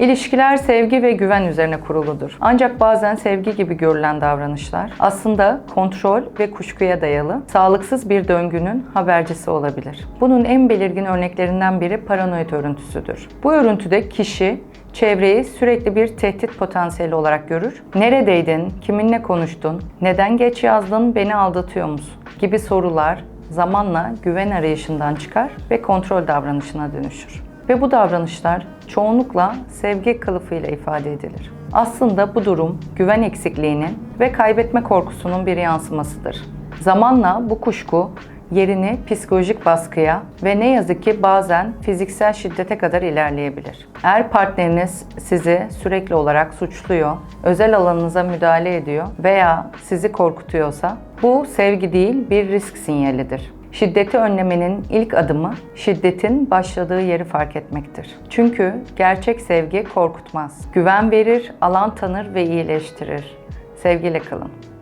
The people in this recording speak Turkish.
İlişkiler sevgi ve güven üzerine kuruludur. Ancak bazen sevgi gibi görülen davranışlar aslında kontrol ve kuşkuya dayalı sağlıksız bir döngünün habercisi olabilir. Bunun en belirgin örneklerinden biri paranoid örüntüsüdür. Bu örüntüde kişi çevreyi sürekli bir tehdit potansiyeli olarak görür. Neredeydin, kiminle konuştun, neden geç yazdın, beni aldatıyor musun gibi sorular zamanla güven arayışından çıkar ve kontrol davranışına dönüşür. Ve bu davranışlar çoğunlukla sevgi kılıfıyla ifade edilir. Aslında bu durum güven eksikliğinin ve kaybetme korkusunun bir yansımasıdır. Zamanla bu kuşku yerini psikolojik baskıya ve ne yazık ki bazen fiziksel şiddete kadar ilerleyebilir. Eğer partneriniz sizi sürekli olarak suçluyor, özel alanınıza müdahale ediyor veya sizi korkutuyorsa bu sevgi değil bir risk sinyalidir. Şiddeti önlemenin ilk adımı şiddetin başladığı yeri fark etmektir. Çünkü gerçek sevgi korkutmaz. Güven verir, alan tanır ve iyileştirir. Sevgiyle kalın.